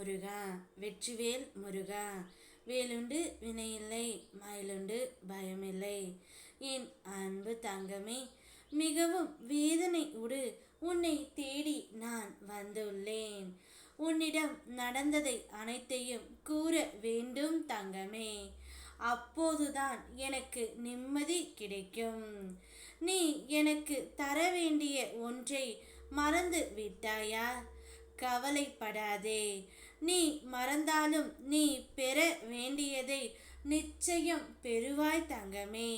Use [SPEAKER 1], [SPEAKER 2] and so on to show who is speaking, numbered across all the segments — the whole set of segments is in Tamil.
[SPEAKER 1] முருகா வெற்றிவேல் முருகா வேலுண்டு வினையில்லை மயிலுண்டு பயமில்லை. என் அன்பு தங்கமே மிகவும் வேதனை உடு உன்னை தேடி நான் வந்துள்ளேன். உன்னிடம் நடந்ததை அனைத்தையும் கூற வேண்டும் தங்கமே. அப்போதுதான் எனக்கு நிம்மதி கிடைக்கும். நீ எனக்கு தர வேண்டிய ஒன்றை மறந்து விட்டாயா? கவலைப்படாதே நீ மறந்தாலும் நீ பெற வேண்டியதை நிச்சயம் பெறுவாய் தங்கமே.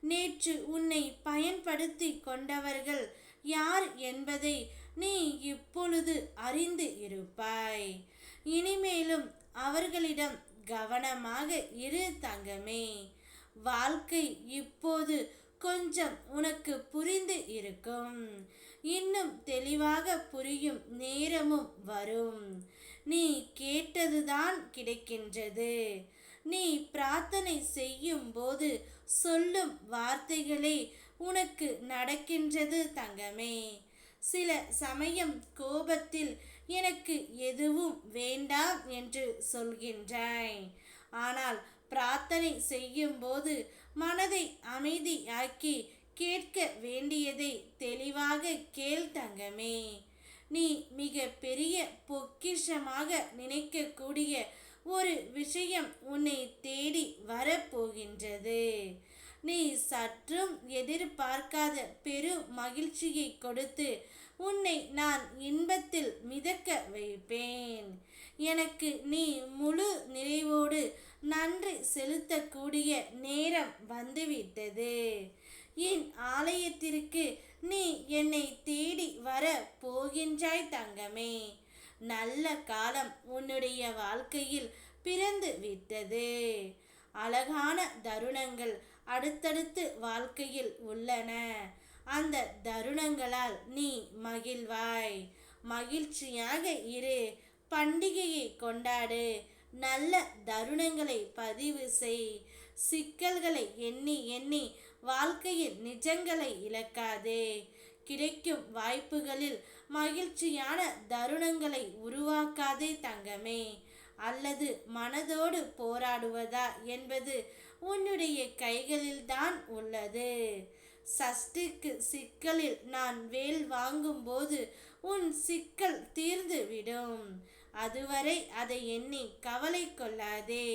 [SPEAKER 1] நேற்று உன்னை பயன்படுத்தி கொண்டவர்கள் யார் என்பதை நீ இப்பொழுது அறிந்து இருப்பாய். இனிமேலும் அவர்களிடம் கவனமாக இரு தங்கமே. வாழ்க்கை இப்போது கொஞ்சம் உனக்கு புரிந்து இருக்கும். இன்னும் தெளிவாக புரியும் நேரமும் வரும். நீ கேட்டதுதான் கிடைக்கின்றது. நீ பிரார்த்தனை செய்யும் போது சொல்லும் வார்த்தைகளே உனக்கு நடக்கின்றது தங்கமே. சில சமயம் கோபத்தில் எனக்கு எதுவும் வேண்டாம் என்று சொல்கின்றாய் ஆனால் பிரார்த்தனை செய்யும் போது மனதை அமைதியாக்கி கேட்க வேண்டியதை தெளிவாக கேள் தங்கமே. நீ மிக பெரிய பொக்கிஷமாக நினைக்கக்கூடிய ஒரு விஷயம் உன்னை தேடி வரப்போகின்றது. நீ சற்றும் எதிர்பார்க்காத பெரு மகிழ்ச்சியை கொடுத்து உன்னை நான் இன்பத்தில் மிதக்க வைப்பேன். எனக்கு நீ முழு நிறைவோடு நன்றி செலுத்தக்கூடிய நேரம் வந்துவிட்டது. என் ஆலயத்திற்கு நீ என்னை தேடி வர போகின்றாய் தங்கமே. நல்ல காலம் உன்னுடைய வாழ்க்கையில் பிறந்து விட்டது. அழகான தருணங்கள் அடுத்தடுத்து வாழ்க்கையில் உள்ளன. அந்த தருணங்களால் நீ மகிழ்வாய். மகிழ்ச்சியாக இரு. பண்டிகையை கொண்டாடு. நல்ல தருணங்களை பதிவு செய். சிக்கல்களை எண்ணி எண்ணி வாழ்க்கையில் நிஜங்களை இழக்காதே. கிடைக்கும் வாய்ப்புகளில் மகிழ்ச்சியான தருணங்களை உருவாக்காதே தங்கமே. அல்லது மனதோடு போராடுவதா என்பது உன்னுடைய கைகளில்தான் உள்ளது. சஷ்டிக்கு சிக்கலில் நான் வேல் வாங்கும்போது உன் சிக்கல் தீர்ந்து விடும் அதுவரை அதை எண்ணி கவலை கொள்ளாதே.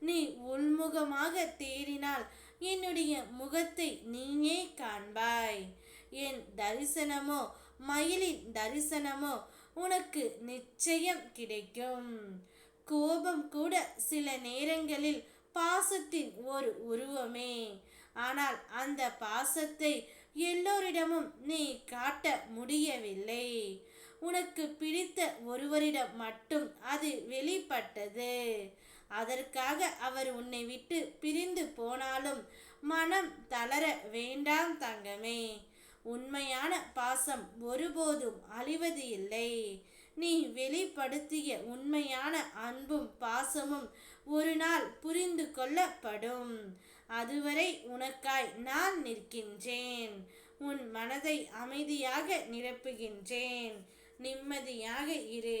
[SPEAKER 1] நீ உள்முகமாக தேடினால் என்னுடைய முகத்தை நீயே காண்பாய். என் தரிசனமோ மயிலின் தரிசனமோ உனக்கு நிச்சயம் கிடைக்கும். கோபம் கூட சில நேரங்களில் பாசத்தின் ஒரு உருவமே. ஆனால் அந்த பாசத்தை எல்லோரிடமும் நீ காட்ட முடியவில்லை. உனக்கு பிடித்த ஒருவரிடம் மட்டும் அது வெளிப்பட்டது. அதற்காக அவர் உன்னை விட்டு பிரிந்து போனாலும் மனம் தளர வேண்டாம் தங்கமே. உண்மையான பாசம் ஒருபோதும் அழிவது இல்லை. நீ வெளிப்படுத்திய உண்மையான அன்பும் பாசமும் ஒரு நாள் புரிந்து கொள்ளப்படும். அதுவரை உனக்காய் நான் நிற்கின்றேன். உன் மனதை அமைதியாக நிரப்புகின்றேன். நிம்மதியாக இரு.